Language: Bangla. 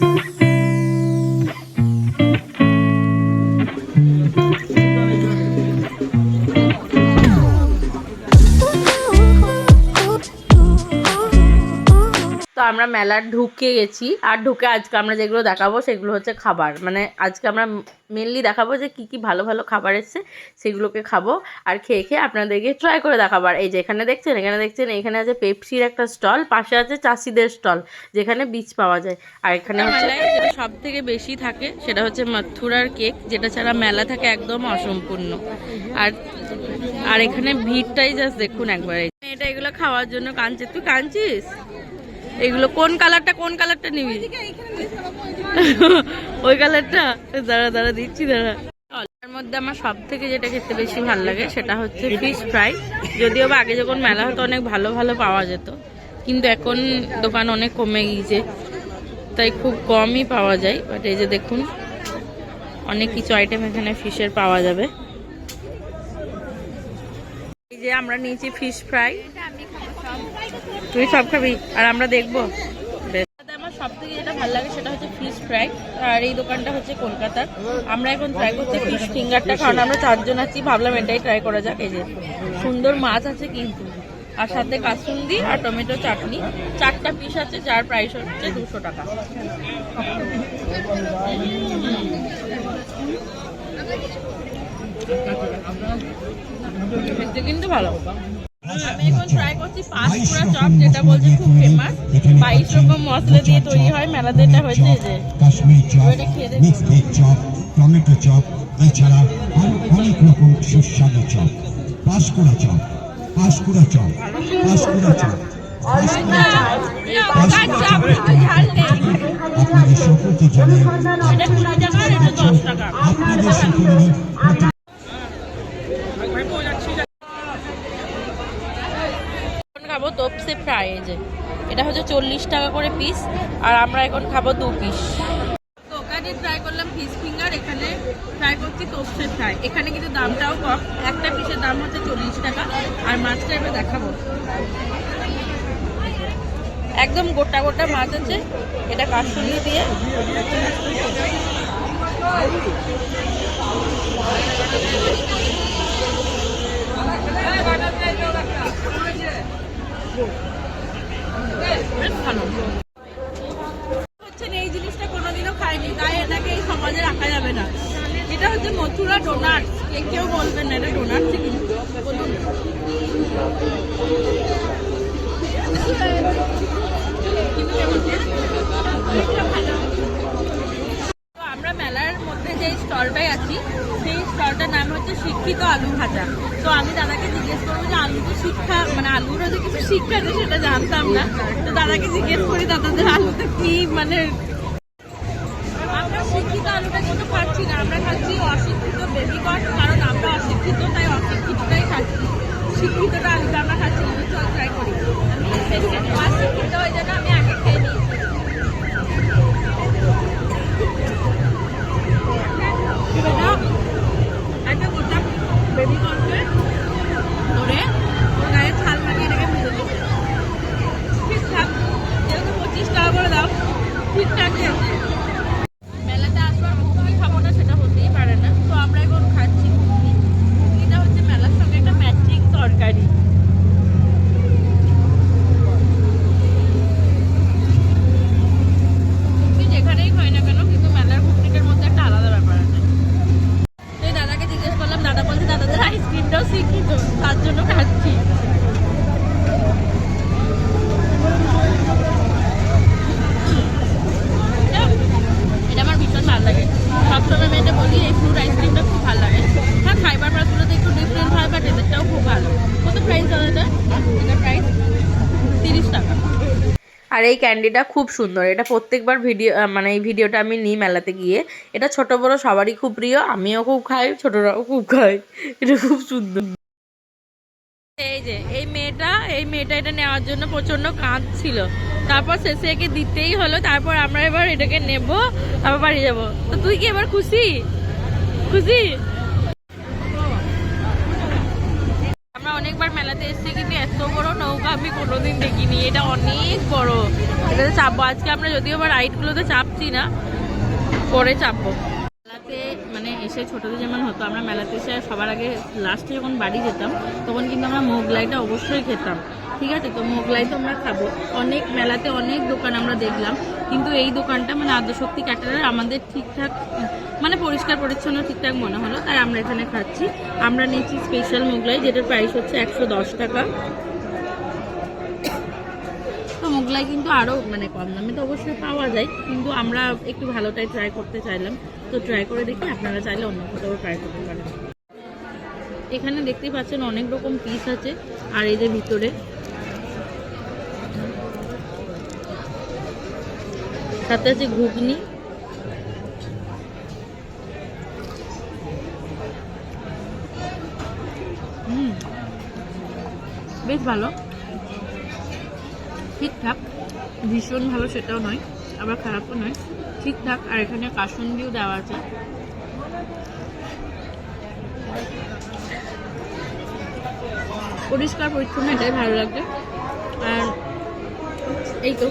Thank you. তো আমরা মেলার ঢুকে গেছি। আর ঢুকে আজকে আমরা যেগুলো দেখাবো সেগুলো হচ্ছে খাবার। মানে আজকে আমরা মেনলি দেখাবো যে কি কি ভালো ভালো খাবার এসছে, সেগুলোকে খাব আর খেয়ে খেয়ে আপনাদেরকে ট্রাই করে দেখাবো। আর এই যে এখানে দেখছেন এখানে দেখছেন, এখানে আছে পেপসির একটা স্টল পাশে আছে চাষিদের স্টল যেখানে বীজ পাওয়া যায়। আর এখানে যেটা সব থেকে বেশি থাকে সেটা হচ্ছে মথুরার কেক, যেটা ছাড়া মেলা থাকে একদম অসম্পূর্ণ। আর আর এখানে ভিড়টাই জাস্ট দেখুন একবার। এটা এগুলো খাওয়ার জন্য কাঁদছে তুই কাঁদছিস এগুলো কোন কালারটা কোন কালারটা নিবি? ওই কালারটা? দাঁড়া দাঁড়া, দিচ্ছি, দাঁড়া। তার মধ্যে আমার সব থেকে যেটা খেতে বেশি ভালো লাগে সেটা হচ্ছে ফিশ ফ্রাই যদিও বা আগে যখন মেলা হতো অনেক ভালো ভালো পাওয়া যেত। কিন্তু এখন দোকান অনেক কমে গিয়েছে। তাই খুব কমই পাওয়া যায়। বাট এই যে দেখুন, অনেক কিছু আইটেম এখানে ফিশের পাওয়া যাবে। যে আমরা নিয়েছি ফিশ ফ্রাই তুই সব খাবি, আর আমরা দেখব। আমার সব থেকে যেটা লাগে সেটা হচ্ছে ফিশ ফ্রাই আর এই দোকানটা হচ্ছে কলকাতার। আমরা এখন ট্রাই করছি ফিশ ফিঙ্গারটা কারণ আমরা চারজন আছি, ভাবলাম এটাই ট্রাই করা যে সুন্দর মাছ আছে কিন্তু। আর সাথে কাসুন্দি আর টমেটো চাটনি। চারটা পিস আছে, যার প্রাইস হচ্ছে দুশো টাকা। খেতে কিন্তু ভালো আমি এখন ট্রাই করছি পাঁচপুরা চপ যেটা বলছে খুব ফেমাস বাইশ রকম মশলা দিয়ে তৈরি হয় মেলাতে এটা হয়েছে যে কাশ্মীর চপ টমেটো চপ এছাড়া আরও অনেক রকম সুস্বাদু chop Panskura chop Panskura chop Panskura chop আপনাদের সকলকে জানাই আপনাদের এখন খাব তোপসে ফ্রাই যে। এটা হচ্ছে চল্লিশ টাকা করে পিস আর আমরা এখন খাব দু পিস দোকানে ট্রাই করলাম ফিঙ্গার এখানে ট্রাই করছি তোপসে ফ্রাই এখানে কিন্তু দামটাও কম একটা পিসের দাম হচ্ছে চল্লিশ টাকা আর মাছটা এবার দেখাবো। একদম গোটা গোটা মাছ আছে এটা কাশুনি দিয়ে বেশ ভালো হচ্ছে না, এই জিনিসটা কোনোদিনও খাইনি তাই এটাকে এই সমাজে রাখা যাবে না এটা হচ্ছে মথুরা ডোনাট। কেউ বলবেন না, এটা ডোনাট কিন্তু বলুন। আমরা মেলার মধ্যে যে স্টলটায় আছি, সেই স্টলটার নাম হচ্ছে শিক্ষিত আলু ভাজা। তো আমি দাদাকে জিজ্ঞেস করব যে আলু তো শিক্ষা মানে আলুর যে কিছু শিক্ষা আছে সেটা জানতাম না। তো দাদাকে জিজ্ঞেস করি দাদাদের আলুতে কি? মানে না অশিক্ষিত বেবি কট কারণ আমরা অশিক্ষিত, তাই অশিক্ষিতটাই খাচ্ছি। শিক্ষিতটা আলুটা আমরা খাচ্ছি চল ট্রাই করি। আমি অশিক্ষিত হয়ে জন্য আমি আগে খেয়ে দিচ্ছে। ঠিকঠাক যেহেতু পঁচিশ টাকা করে দাও ঠিকঠাকই আছে মেলাতে আসবার ঘুগনি খাব না সেটা হতেই পারে না তো আমরা এখন খাচ্ছি ঘুগনি ঘুগনিটা হচ্ছে মেলার সঙ্গে একটা ম্যাচিং তরকারি ঘুগনি যেখানেই খাই না কেন কিন্তু মেলার ঘুগনিটার মধ্যে একটা আলাদা ব্যাপার আছে তো এই দাদাকে জিজ্ঞেস করলাম দাদাদের আইসক্রিমটাও শিক্ষিত তার জন্য খাচ্ছি এটা আমার ভীষণ ভালো লাগে সবসময় মেয়েটা বলি এই ফ্রুট আইসক্রিমটা খুব ভালো লাগে হ্যাঁ খাইবার প্রাসগুলোতে একটু ডিফারেন্ট হয় বাট এদেরটাও খুব ভালো কত প্রাইস দাদা এটা এটার প্রাইস তিরিশ টাকা আর এই ক্যান্ডিটা খুব সুন্দর। এটা প্রত্যেকবার ভিডিও মানে এই ভিডিওটা আমি নিই মেলাতে গিয়ে। এটা ছোট বড় সবারই খুব প্রিয়, আমিও খুব খাই, ছোটরাও খুব খাই এটা খুব সুন্দর। এই যে, এই মেয়েটা এই মেয়েটা এটা নেওয়ার জন্য প্রচণ্ড কাঁদছিল। তারপর শেষে একে দিতেই হলো, তারপর আমরা এবার এটাকে নেব, তারপর বাড়ি যাব। তো তুই কি এবার খুশি? খুশি? আমরা অনেকবার মেলাতে এসেছি, কিন্তু এত বড় নৌকা আমি কোনোদিন দেখিনি। এটা অনেক বড়। এটাতে চাপবো। আজকে আমরা যদিও বা রাইডগুলোতে চাপছি না, পরে চাপবো। মেলাতে মানে এসে ছোটোতে যেমন হতো, আমরা মেলাতে এসে সবার আগে লাস্টে যখন বাড়ি যেতাম, তখন কিন্তু আমরা মোগলাইটা অবশ্যই খেতাম। ঠিক আছে? তো মোগলাই তো আমরা খাব। অনেক মেলাতে অনেক দোকান আমরা দেখলাম। কিন্তু এই দোকানটা মানে আদ্যশক্তি ক্যাটারার আমাদের ঠিকঠাক মানে পরিষ্কার, পরিচ্ছন্ন, ঠিকঠাক মনে হলো। তাই আমরা এখানে খাচ্ছি। আমরা নিয়েছি স্পেশাল মোগলাই, যেটার প্রাইস হচ্ছে একশো দশ টাকা। তো মোগলাই কিন্তু আরও মানে কম দামে তো অবশ্যই পাওয়া যায়। কিন্তু আমরা একটু ভালোটাই ট্রাই করতে চাইলাম। তো ট্রাই করে দেখি, আপনারা চাইলে অন্য কোথাও ট্রাই করতে পারেন। এখানে দেখতেই পাচ্ছেন অনেক রকম পিস আছে। আর এই যে ভিতরে সাথে আছে ঘুগনি। বেশ ভালো। ঠিকঠাক। ভীষণ ভালো সেটাও নয়, আবার খারাপও নয়। ঠিকঠাক, আর এখানে কাসুন্দিও দেওয়া আছে। পরিষ্কার, পরিচ্ছন্ন, এটাই ভালো লাগে আর এই তো।